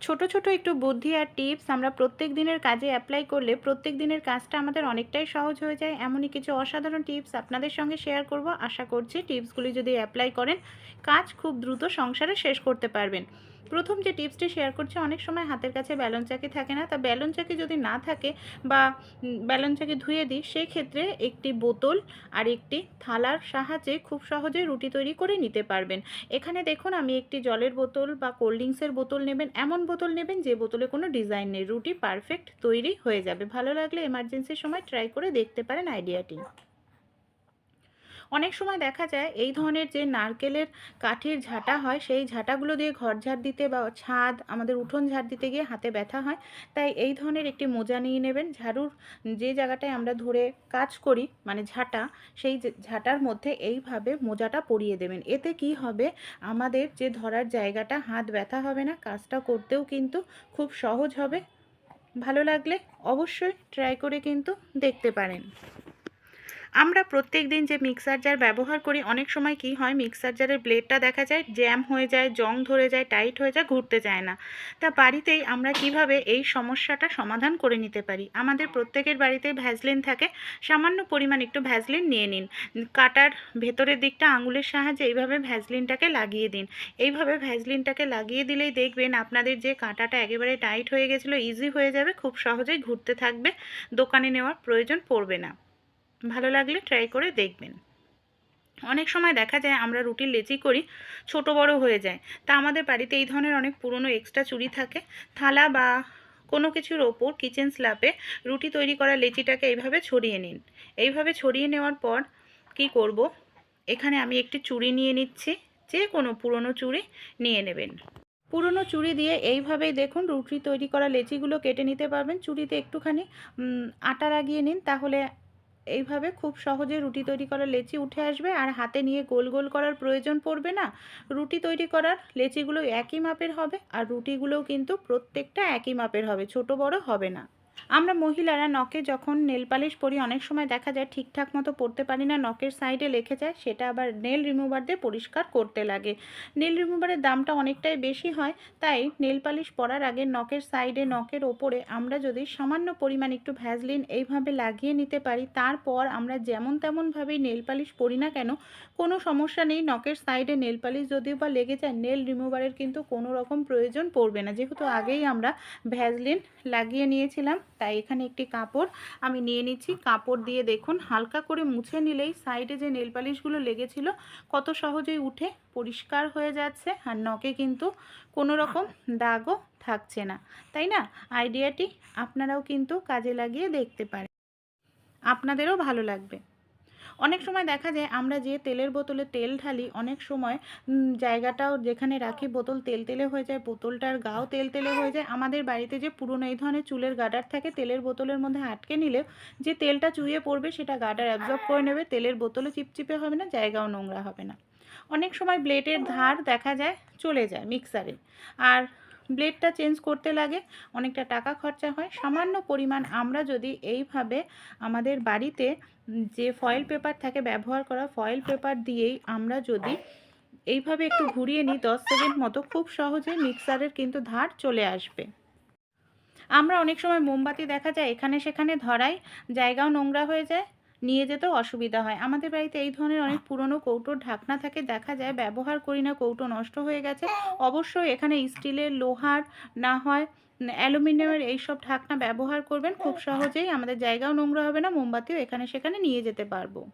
ছোট ছোট একটু বুদ্ধি আর টিপস আমরা প্রত্যেক দিনের কাজে অ্যাপ্লাই করলে প্রত্যেক দিনের কাজটা আমাদের অনেকটাই সহজ হয়ে যায়। এমনই কিছু অসাধারণ টিপস আপনাদের সঙ্গে শেয়ার করব। আশা করছি টিপসগুলি যদি অ্যাপ্লাই করেন, কাজ খুব দ্রুত সংসারে শেষ করতে পারবেন। প্রথম যে টিপসটি শেয়ার করছি, অনেক সময় হাতের কাছে ব্যালন চাকি থাকে না। তা ব্যালন চাকি যদি না থাকে বা ব্যালন চাকি ধুয়ে দিই, সেক্ষেত্রে একটি বোতল আর একটি থালার সাহায্যে খুব সহজে রুটি তৈরি করে নিতে পারবেন। এখানে দেখুন, আমি একটি জলের বোতল বা কোল্ড ড্রিঙ্কসের বোতল নেবেন। এমন বোতল নেবেন যে বোতলে কোনো ডিজাইন নেই। রুটি পারফেক্ট তৈরি হয়ে যাবে। ভালো লাগলে এমার্জেন্সির সময় ট্রাই করে দেখতে পারেন আইডিয়াটি। অনেক সময় দেখা যায় এই ধরনের যে নারকেলের কাঠের ঝাঁটা হয়, সেই ঝাঁটাগুলো দিয়ে ঘর ঝাড় দিতে বা ছাদ, আমাদের উঠোন ঝাড় দিতে গিয়ে হাতে ব্যথা হয়। তাই এই ধরনের একটি মোজা নিয়ে নেবেন। ঝাড়ুর যে জায়গাটায় আমরা ধরে কাজ করি মানে ঝাঁটা, সেই ঝাঁটার মধ্যে এইভাবে মোজাটা পরিয়ে দেবেন। এতে কি হবে? আমাদের যে ধরার জায়গাটা, হাত ব্যথা হবে না, কাজটা করতেও কিন্তু খুব সহজ হবে। ভালো লাগলে অবশ্যই ট্রাই করে কিন্তু দেখতে পারেন। আমরা প্রত্যেক দিন যে মিক্সার জার ব্যবহার করি, অনেক সময় কি হয় মিক্সার জারের ব্লেডটা দেখা যায় জ্যাম হয়ে যায়, জং ধরে যায় টাইট হয়ে যায়, ঘুরতে যায় না। তা বাড়িতেই আমরা কীভাবে এই সমস্যাটা সমাধান করে নিতে পারি? আমাদের প্রত্যেকের বাড়িতেই ভ্যাজলিন থাকে। সামান্য পরিমাণ একটু ভ্যাজলিন নিয়ে নিন। কাটার ভেতরের দিকটা আঙুলের সাহায্যে এইভাবে ভ্যাজলিনটাকে লাগিয়ে দিন। এইভাবে ভ্যাজলিনটাকে লাগিয়ে দিলেই দেখবেন আপনাদের যে কাঁটাটা একেবারে টাইট হয়ে গেছিল ইজি হয়ে যাবে, খুব সহজেই ঘুরতে থাকবে, দোকানে নেওয়ার প্রয়োজন পড়বে না। ভালো লাগলে ট্রাই করে দেখবেন। অনেক সময় দেখা যায় আমরা রুটির লেচি করি, ছোট বড় হয়ে যায়। তা আমাদের বাড়িতে এই ধরনের অনেক পুরনো এক্সট্রা চুড়ি থাকে। থালা বা কোনো কিছুর ওপর কিচেন স্ল্যাপে রুটি তৈরি করা লেচিটাকে এইভাবে ছড়িয়ে নিন। এইভাবে ছড়িয়ে নেওয়ার পর কি করব? এখানে আমি একটি চুড়ি নিয়ে নিচ্ছি। যে কোনো পুরনো চুড়ি নিয়ে নেবেন। পুরনো চুড়ি দিয়ে এইভাবেই দেখুন রুটি তৈরি করা লেচিগুলো কেটে নিতে পারবেন। চুড়িতে একটুখানি আটা লাগিয়ে নিন। তাহলে এইভাবে খুব সহজে রুটি তৈরি করার লেচি উঠে আসবে আর হাতে নিয়ে গোল গোল করার প্রয়োজন পড়বে না। রুটি তৈরি করার লেচিগুলো একই মাপের হবে আর রুটিগুলোও কিন্তু প্রত্যেকটা একই মাপের হবে, ছোট বড় হবে না। আমরা মহিলারা নখে যখন নেল পালিশ পরি, অনেক সময় দেখা যায় ঠিকঠাক মতো পরতে পারি না, নখের সাইডে লেখে যায়, সেটা আবার নেল রিমুভার দিয়ে পরিষ্কার করতে লাগে। নেল রিমুভারের দামটা অনেকটাই বেশি হয়, তাই নেল পালিশ পরার আগে নখের সাইডে, নখের ওপরে আমরা যদি সামান্য পরিমাণ একটু ভ্যাজলিন এইভাবে লাগিয়ে নিতে পারি, তারপর আমরা যেমন তেমনভাবেই নেল পালিশ পরি না কেন, কোনো সমস্যা নেই, নখের সাইডে নেল পালিশ যদিও বা লেগে যায়, নেল রিমুভারের কিন্তু কোনো রকম প্রয়োজন পড়বে না। যেহেতু আগেই আমরা ভ্যাজলিন লাগিয়ে নিয়েছিলাম তাই এখানে একটি কাপড় আমি নিয়ে নিচ্ছি। কাপড় দিয়ে দেখুন হালকা করে মুছে নিলেই সাইডে যে নেল পালিশগুলো লেগেছিল কত সহজেই উঠে পরিষ্কার হয়ে যাচ্ছে আর নখে কিন্তু কোনো রকম দাগও থাকছে না। তাই না? আইডিয়াটি আপনারাও কিন্তু কাজে লাগিয়ে দেখতে পারেন। আপনাদেরও ভালো লাগবে। অনেক সময় দেখা যায় আমরা যে তেলের বোতলে তেল ঢালি, অনেক সময় জায়গাটাও যেখানে রাখি বোতল তেল তেলে হয়ে যায়, বোতলটার গাও তেল তেলে হয়ে যায়। আমাদের বাড়িতে যে পুরনো এই ধরনের চুলের গার্ডার থাকে, তেলের বোতলের মধ্যে আটকে নিলে যে তেলটা চুইয়ে পড়বে সেটা গার্ডার অ্যাবজর্ব করে নেবে, তেলের বোতলে চিপচিপে হবে না, জায়গাও নোংরা হবে না। অনেক সময় ব্লেডের ধার দেখা যায়, চলে যায় মিক্সারে আর ব্লেডটা চেঞ্জ করতে লাগে, অনেকটা টাকা খরচা হয়। সামান্য পরিমাণ আমরা যদি এইভাবে আমাদের বাড়িতে যে ফয়েল পেপার থাকে, ব্যবহার করা ফয়েল পেপার দিয়েই আমরা যদি এইভাবে একটু ঘুরিয়ে নিই, দশ সেকেন্ড মতো খুব সহজে মিক্সারের কিন্তু ধার চলে আসবে। আমরা অনেক সময় মোমবাতি দেখা যায়, এখানে সেখানে ধরাই, জায়গাও নোংরা হয়ে যায় নিয়ে যেতেও অসুবিধা হয়। আমাদের বাড়িতে এই ধরনের অনেক পুরনো কৌটোর ঢাকনা থাকে দেখা যায় ব্যবহার করি না কৌটো নষ্ট হয়ে গেছে। অবশ্যই এখানে স্টিলের লোহার না হয় অ্যালুমিনিয়ামের এইসব ঢাকনা ব্যবহার করবেন খুব সহজেই আমাদের জায়গাও নোংরা হবে না মোমবাতিও এখানে সেখানে নিয়ে যেতে পারব।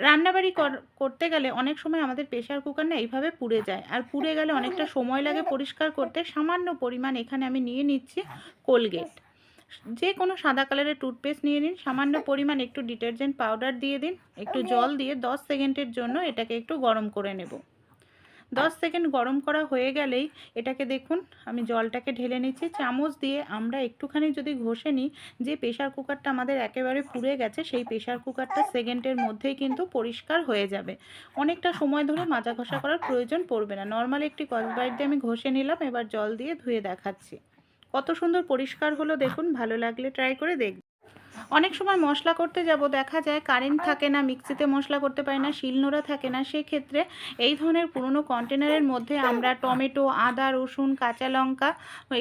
রান্নাবাড়ি কর- করতে গেলে অনেক সময় আমাদের প্রেশার কুকার না এইভাবে পুড়ে যায় আর পুড়ে গেলে অনেকটা সময় লাগে পরিষ্কার করতে সামান্য পরিমাণ এখানে আমি নিয়ে নিচ্ছি কোলগেট। যে কোনো সাদা কালারের টুথপেস্ট নিয়ে নিন। সামান্য পরিমাণ একটু ডিটারজেন্ট পাউডার দিয়ে দিন। একটু জল দিয়ে দশ সেকেন্ডের জন্য এটাকে একটু গরম করে নেব। দশ সেকেন্ড গরম করা হয়ে গেলেই এটাকে দেখুন আমি জলটাকে ঢেলে নিচ্ছি। চামচ দিয়ে আমরা একটুখানি যদি ঘষে নিই যে প্রেশার কুকারটা আমাদের একেবারে পুড়ে গেছে সেই প্রেশার কুকারটা সেকেন্ডের মধ্যেই কিন্তু পরিষ্কার হয়ে যাবে। অনেকটা সময় ধরে মাজা ঘষা করার প্রয়োজন পড়বে না। নর্মাল একটি কসবাইট দিয়ে আমি ঘষে নিলাম এবার জল দিয়ে ধুয়ে দেখাচ্ছি। কত সুন্দর পরিষ্কার হলো দেখুন, ভালো লাগলে ট্রাই করে দেখবেন অনেক সময় মশলা করতে যাব, দেখা যায় কারেন্ট থাকে না মিক্সিতে মশলা করতে পারি না, শিলনোড়া থাকে না, সেক্ষেত্রে এই ধরনের পুরনো কন্টেনারের মধ্যে আমরা টমেটো, আদা, রসুন, কাঁচা লঙ্কা,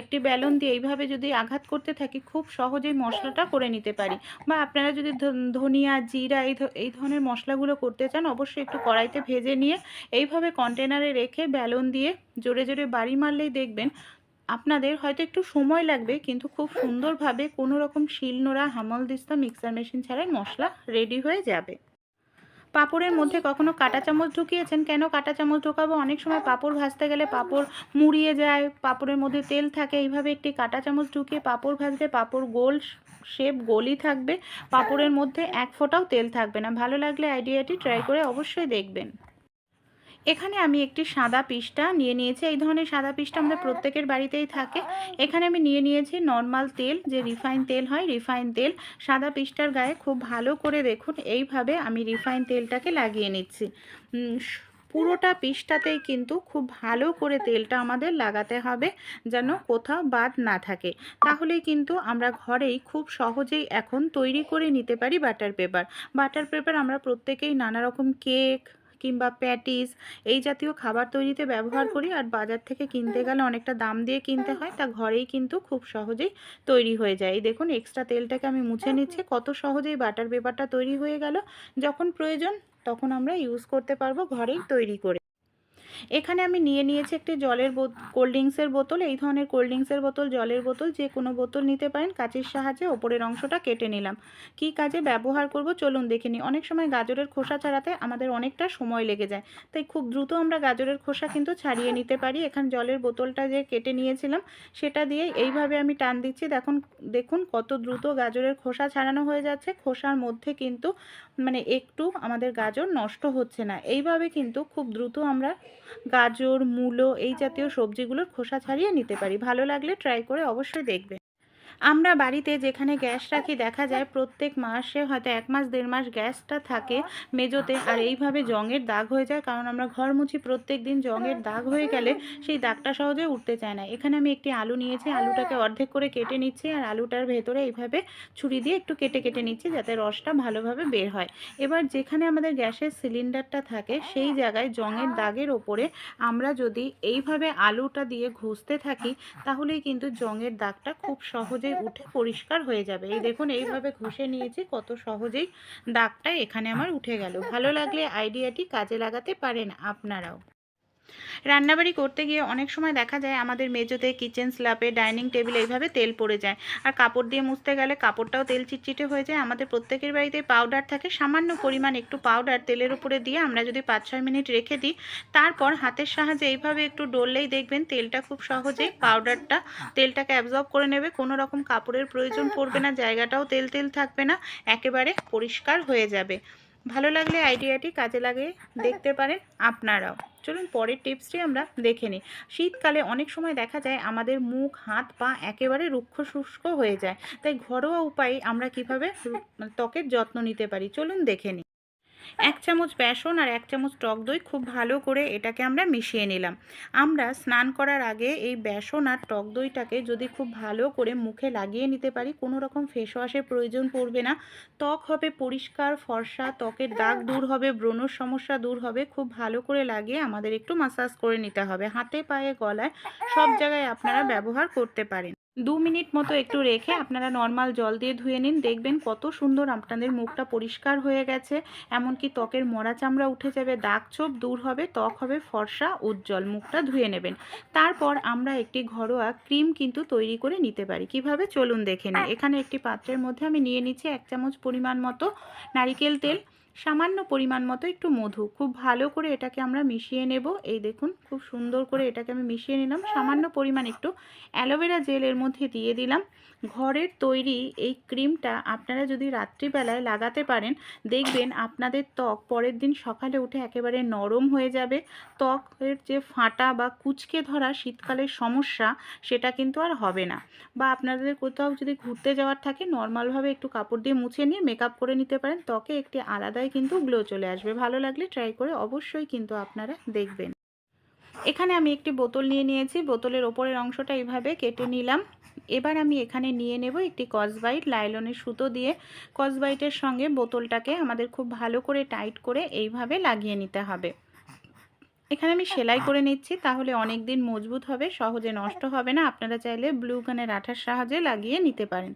একটি বেলন দিয়ে এইভাবে যদি আঘাত করতে থাকি, খুব সহজেই মশলাটা করে নিতে পারি। বা আপনারা যদি ধনিয়া, জিরা এই এই ধরনের মশলাগুলো করতে চান, অবশ্যই একটু কড়াইতে ভেজে নিয়ে এইভাবে কন্টেনারে রেখে বেলন দিয়ে জোরে জোরে বাড়ি মারলেই দেখবেন আপনাদের হয়তো একটু সময় লাগবে, কিন্তু খুব সুন্দরভাবে কোনো রকম শিলনোড়া হামল দিস্তা মিক্সার মেশিন ছাড়াই মশলা রেডি হয়ে যাবে। পাপড়ের মধ্যে কখনো কাঁটা চামচ ঢুকিয়েছেন? কেন কাঁটা চামচ ঢোকাবো? অনেক সময় পাপড় ভাজতে গেলে পাপড় মুড়িয়ে যায়, পাপড়ের মধ্যে তেল থাকে, এইভাবে একটি কাঁটা চামচ ঢুকিয়ে পাপড় ভাজলে পাপড় গোল শেপ গোলই থাকবে, পাপড়ের মধ্যে এক ফোঁটাও তেল থাকবে না। ভালো লাগলে আইডিয়াটি ট্রাই করে অবশ্যই দেখবেন। এখানে আমি একটি সাদা পিসটা নিয়ে নিয়েছি। এই ধরনের সাদা পিসটা আমাদের প্রত্যেকের বাড়িতেই থাকে। এখানে আমি নিয়ে নিয়েছি নর্মাল তেল, যে রিফাইন তেল হয় রিফাইন তেল। সাদা পিসটার গায়ে খুব ভালো করে দেখুন, এইভাবে আমি রিফাইন তেলটাকে লাগিয়ে নিচ্ছি। পুরোটা পিসটাতেই কিন্তু খুব ভালো করে তেলটা আমাদের লাগাতে হবে, যেন কোথাও বাদ না থাকে। তাহলেই কিন্তু আমরা ঘরেই খুব সহজেই এখন তৈরি করে নিতে পারি বাটার পেপার বাটার পেপার আমরা প্রত্যেকেই নানা রকম কেক কিংবা প্যাটিস এই জাতীয় খাবার তৈরিতে ব্যবহার করি। আর বাজার থেকে কিনতে গেলে অনেকটা দাম দিয়ে কিনতে হয়। তা ঘরেই কিন্তু খুব সহজেই তৈরি হয়ে যায়। এই দেখুন এক্সট্রা তেলটাকে আমি মুছে নিচ্ছি। কত সহজেই বাটার পেপারটা তৈরি হয়ে গেল। যখন প্রয়োজন তখন আমরা ইউজ করতে পারব ঘরেই তৈরি করে। এখানে আমি নিয়ে নিয়েছি একটি জলের কোল্ড ড্রিঙ্কসের বোতল। এই ধরনের কোল্ড ড্রিঙ্কসের বোতল, জলের বোতল, যে কোনো বোতল নিতে পারেন। কাঁচির সাহায্যে ওপরের অংশটা কেটে নিলাম। কী কাজে ব্যবহার করব? চলুন দেখে নিই। অনেক সময় গাজরের খোসা ছাড়াতে আমাদের অনেকটা সময় লেগে যায়। তাই খুব দ্রুত আমরা গাজরের খোসা কিন্তু ছাড়িয়ে নিতে পারি। এখানে জলের বোতলটা যে কেটে নিয়েছিলাম, সেটা দিয়ে এইভাবে আমি টান দিচ্ছি। দেখুন দেখুন কত দ্রুত গাজরের খোসা ছাড়ানো হয়ে যাচ্ছে। খোসার মধ্যে কিন্তু মানে একটু আমাদের গাজর নষ্ট হচ্ছে না। এইভাবে কিন্তু খুব দ্রুত আমরা গাজর, মূলো এই জাতীয় সবজিগুলোর খোসা ছাড়িয়ে নিতে পারি। ভালো লাগলে ট্রাই করে অবশ্যই দেখবেন আমরা বাড়িতে যেখানে গ্যাস রাখি, দেখা যায় প্রত্যেক মাসে হয়তো এক মাস, দেড় মাস গ্যাসটা থাকে মেজোতে আর এইভাবে জঙের দাগ হয়ে যায়। কারণ আমরা ঘর মুছি প্রত্যেক দিন জঙের দাগ হয়ে গেলে সেই দাগটা সহজে উঠতে চায় না। এখানে আমি একটি আলু নিয়েছি, আলুটাকে অর্ধেক করে কেটে নিচ্ছি আর আলুটার ভেতরে এইভাবে ছুরি দিয়ে একটু কেটে কেটে নিচ্ছি যাতে রসটা ভালোভাবে বের হয়। এবার যেখানে আমাদের গ্যাসের সিলিন্ডারটা থাকে, সেই জায়গায় জঙের দাগের ওপরে আমরা যদি এইভাবে আলুটা দিয়ে ঘষতে থাকি, তাহলেই কিন্তু জঙের দাগটা খুব সহজেই উঠে পরিষ্কার হয়ে যাবে। এই দেখুন এইভাবে ঘষে নিয়েছি কত সহজেই দাগটা এখানে আমার উঠে গেল। ভালো লাগলে আইডিয়াটি কাজে লাগাতে পারেন আপনারাও। রান্নাবাড়ি করতে গিয়ে অনেক সময় দেখা যায় আমাদের মেজোতে কিচেন স্ল্যাপে ডাইনিং টেবিলে এইভাবে তেল পড়ে যায়। আর কাপড় দিয়ে মুছতে গেলে কাপড়টাও তেল চিটচিটে হয়ে যায়। আমাদের প্রত্যেকের বাড়িতে পাউডার থাকে, সামান্য পরিমাণ একটু পাউডার তেলের উপরে দিয়ে আমরা যদি পাঁচ ছয় মিনিট রেখে দিই, তারপর হাতের সাহায্যে এইভাবে একটু ডললেই দেখবেন তেলটা খুব সহজেই পাউডারটা তেলটাকে অ্যাবজর্ব করে নেবে। কোনো রকম কাপড়ের প্রয়োজন পড়বে না, জায়গাটাও তেল তেল থাকবে না, একেবারে পরিষ্কার হয়ে যাবে। ভালো লাগলে আইডিয়াটি কাজে লাগিয়ে দেখতে পারেন আপনারাও। চলুন পরের টিপসটি আমরা দেখে নিই। শীতকালে অনেক সময় দেখা যায় আমাদের মুখ হাত পা একেবারে রুক্ষ শুষ্ক হয়ে যায়। তাই ঘরোয়া উপায়ে আমরা কীভাবে ত্বকের যত্ন নিতে পারি? চলুন দেখে নিই। এক চামচ বেসন আর এক চামচ টক দই খুব ভালো করে এটাকে আমরা মিশিয়ে নিলাম। আমরা স্নান করার আগে এই বেসন আর টক দইটাকে যদি খুব ভালো করে মুখে লাগিয়ে নিতে পারি, কোনো রকম ফেস ওয়াশের প্রয়োজন পড়বে না। ত্বক হবে পরিষ্কার, ফর্সা, ত্বকের দাগ দূর হবে, ব্রণর সমস্যা দূর হবে, খুব ভালো করে লাগিয়ে আমাদের একটু মাসাজ করে নিতে হবে। হাতে, পায়ে, গলায় সব জায়গায় আপনারা ব্যবহার করতে পারেন। দু মিনিট মতো একটু রেখে আপনারা নর্মাল জল দিয়ে ধুয়ে নিন। দেখবেন কত সুন্দর আপনাদের মুখটা পরিষ্কার হয়ে গেছে। এমনকি ত্বকের মরা চামড়া উঠে যাবে, দাগ ছোপ দূর হবে, ত্বক হবে ফর্সা, উজ্জ্বল। মুখটা ধুয়ে নেবেন। তারপর আমরা একটি ঘরোয়া ক্রিম কিন্তু তৈরি করে নিতে পারি। কীভাবে? চলুন দেখে নিই। এখানে একটি পাত্রের মধ্যে আমি নিয়ে নিচ্ছি এক চামচ পরিমাণ মতো নারিকেল তেল। সামান্য পরিমাণ মতো একটু মধু। খুব ভালো করে এটাকে আমরা মিশিয়ে নেব। এই দেখুন, খুব সুন্দর করে এটাকে আমি মিশিয়ে নিলাম। সামান্য পরিমাণ একটু অ্যালোভেরা জেল এর মধ্যে দিয়ে দিলাম। ঘরের তৈরি এই ক্রিমটা আপনারা যদি রাত্রিবেলায় লাগাতে পারেন, দেখবেন আপনাদের ত্বক পরের দিন সকালে উঠে একেবারে নরম হয়ে যাবে। ত্বকের যে ফাটা বা কুচকে ধরা শীতকালের সমস্যা, সেটা কিন্তু আর হবে না। বা আপনাদের কোথাও যদি ঘুরতে যাওয়ার থাকে, নর্মালভাবে একটু কাপড় দিয়ে মুছে নিয়ে মেকআপ করে নিতে পারেন। ত্বকে একটি আলাদাই কিন্তু গ্লো চলে আসবে। ভালো লাগলে ট্রাই করে অবশ্যই কিন্তু আপনারা দেখবেন। এখানে আমি একটি বোতল নিয়ে নিয়েছি। বোতলের ওপরের অংশটা এইভাবে কেটে নিলাম। এবার আমি এখানে নিয়ে নেব একটি কসবাইট লাইলনের সুতো দিয়ে। কসবাইটের সঙ্গে বোতলটাকে আমাদের খুব ভালো করে টাইট করে এইভাবে লাগিয়ে নিতে হবে। এখানে আমি সেলাই করে নিচ্ছি, তাহলে অনেক দিন মজবুত হবে, সহজে নষ্ট হবে না। আপনারা চাইলে ব্লু গানের আঠার সাহায্যে লাগিয়ে নিতে পারেন।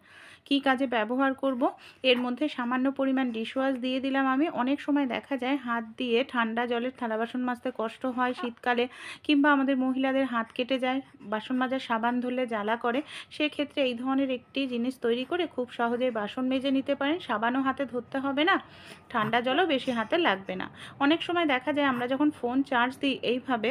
কি কাজে ব্যবহার করব? এর মধ্যে সামান্য পরিমাণ ডিশওয়াশ দিয়ে দিলাম আমি। অনেক সময় দেখা যায় হাত দিয়ে ঠান্ডা জলের থালা বাসন মাজতে কষ্ট হয় শীতকালে কিংবা আমাদের মহিলাদের হাত কেটে যায়, বাসন মাজার সাবান ধরলে জ্বালা করে। সেক্ষেত্রে এই ধরনের একটি জিনিস তৈরি করে খুব সহজেই বাসন মেজে নিতে পারেন। সাবানও হাতে ধরতে হবে না, ঠান্ডা জলও বেশি হাতে লাগবে না। অনেক সময় দেখা যায় আমরা যখন ফোন চার্জ দিই এইভাবে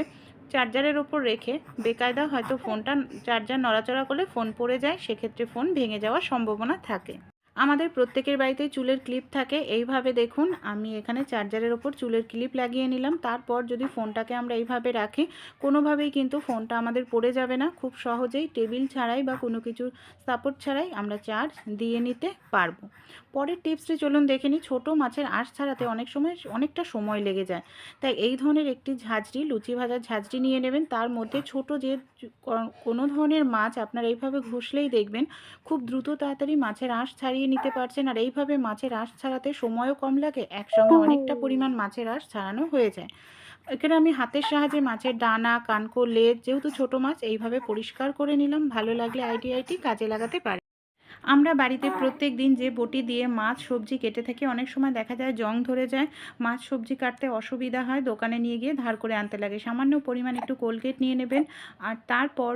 চার্জারের ওপর রেখে বেকায়দা হয়তো ফোনটা চার্জার নড়াচড়া করলে ফোন পড়ে যায়, সেক্ষেত্রে ফোন ভেঙে যাওয়ার সম্ভাবনা থাকে। আমাদের প্রত্যেকের বাড়িতেই চুলের ক্লিপ থাকে। এইভাবে দেখুন, আমি এখানে চার্জারের ওপর চুলের ক্লিপ লাগিয়ে নিলাম। তারপর যদি ফোনটাকে আমরা এইভাবে রাখি, কোনোভাবেই কিন্তু ফোনটা আমাদের পড়ে যাবে না। খুব সহজেই টেবিল ছাড়াই বা কোনো কিছু সাপোর্ট ছাড়াই আমরা চার্জ দিয়ে নিতে পারব। পরের টিপসটি চলুন দেখে নিই। ছোটো মাছের আঁশ ছাড়াতে অনেক সময় অনেকটা সময় লেগে যায়। তাই এই ধরনের একটি ঝাঁঝরি লুচি ভাজার ঝাঁঝরি নিয়ে নেবেন। তার মধ্যে ছোট যে কোনো ধরনের মাছ আপনারা এইভাবে ঘষলেই দেখবেন খুব দ্রুত তাড়াতাড়ি মাছের আঁশ ছাড়িয়ে নিতে পারছেন। আর এইভাবে মাছের আঁশ ছাড়াতে সময়ও কম লাগে একসঙ্গে অনেকটা পরিমাণ মাছের আঁশ ছাড়ানো হয়ে যায়। এখানে আমি হাতের সাহায্যে মাছের ডানা কানকো লেজ যেহেতু ছোট মাছ এইভাবে পরিষ্কার করে নিলাম। ভালো লাগলে আইডিয়াটি কাজে লাগাতে পারি আমরা বাড়িতে প্রত্যেক দিন যে বটি দিয়ে মাছ সবজি কেটে থাকি অনেক সময় দেখা যায় জং ধরে যায় মাছ সবজি কাটতে অসুবিধা হয় দোকানে নিয়ে গিয়ে ধার করে আনতে লাগে। সামান্য পরিমাণ একটু কোলগেট নিয়ে নেবেন। আর তারপর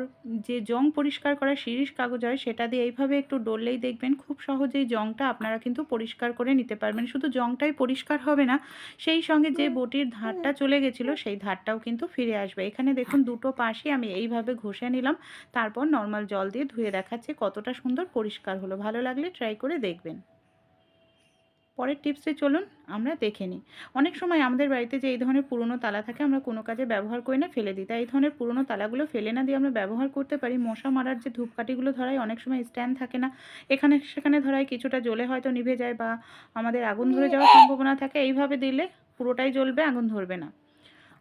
যে জং পরিষ্কার করা শিরিষ কাগজ হয় সেটা দিয়ে এইভাবে একটু ডললেই দেখবেন খুব সহজেই জংটা আপনারা কিন্তু পরিষ্কার করে নিতে পারবেন। শুধু জংটাই পরিষ্কার হবে না সেই সঙ্গে যে বটির ধারটা চলে গেছিল সেই ধারটাও কিন্তু ফিরে আসবে। এখানে দেখুন দুটো পাশে আমি এইভাবে ঘষে নিলাম তারপর নর্মাল জল দিয়ে ধুয়ে দেখাচ্ছি কতটা সুন্দর পরিষ্কার হলো, ভালো লাগলে ট্রাই করে দেখবেন। পরের টিপসে চলুন, আমরা দেখে নিই। অনেক সময় আমাদের বাড়িতে যে এই ধরনের পুরনো তালা থাকে, আমরা কোনো কাজে ব্যবহার করি না, ফেলে দিই। তাই এই ধরনের পুরনো তালাগুলো ফেলে না দিয়ে আমরা ব্যবহার করতে পারি। মশা মারার যে ধূপকাঠিগুলো ধরায় অনেক সময় স্ট্যান্ড থাকে না। এখানে, সেখানে ধরায় কিছুটা জ্বলে হয়তো নিভে যায় বা আমাদের আগুন ধরে যাওয়ার সম্ভাবনা থাকে। এইভাবে দিলে পুরোটাই জ্বলবে, আগুন ধরবে না।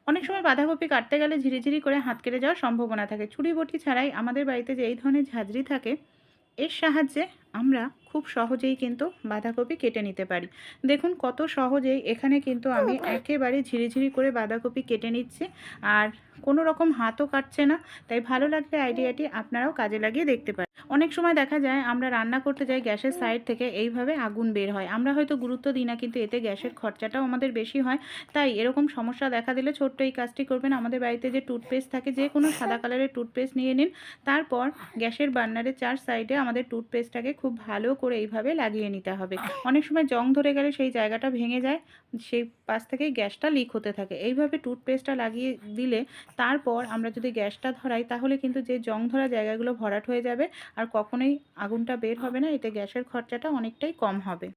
অনেক সময় বাঁধাকপি কাটতে গেলে ঝিরিঝিরি করে হাত কেটে যাওয়ার সম্ভাবনা থাকে। ছুরি বটি ছাড়াই আমাদের বাড়িতে যে এই ধরনের ঝাঁঝরি থাকে এর সাহায্যে আমরা খুব সহজেই কিন্তু বাঁধাকপি কেটে নিতে পারি। দেখুন কত সহজেই এখানে কিন্তু আমি একেবারে ঝিরিঝিরি করে বাঁধাকপি কেটে নিচ্ছি আর কোনো রকম হাতও কাটছে না তাই ভালো লাগলে আইডিয়াটি আপনারাও কাজে লাগিয়ে দেখতে পারেন। অনেক সময় দেখা যায় আমরা রান্না করতে যাই গ্যাসের সাইড থেকে এইভাবে আগুন বের হয়। আমরা হয়তো গুরুত্ব দিই না কিন্তু এতে গ্যাসের খরচাটাও আমাদের বেশি হয়। তাই এরকম সমস্যা দেখা দিলে ছোট্ট এই কাজটি করবেন। আমাদের বাড়িতে যে টুথপেস্ট থাকে যে কোনো সাদা কালারের টুথপেস্ট নিয়ে নিন। তারপর গ্যাসের বার্নারের চার সাইডে আমাদের টুথপেস্টটাকে খুব ভালো করে এইভাবে লাগিয়ে নিতে হবে। অনেক সময় জং ধরে গেলে সেই জায়গাটা ভেঙে যায়, সেই পাশ থেকেই গ্যাসটা লিক হতে থাকে। এইভাবে টুথপেস্টটা লাগিয়ে দিলে তারপর আমরা যদি গ্যাসটা ধরাই, তাহলে কিন্তু যে জং ধরা জায়গাগুলো ভরাট হয়ে যাবে আর কখনোই আগুনটা বের হবে না, এতে গ্যাসের খরচাটা অনেকটাই কম হবে।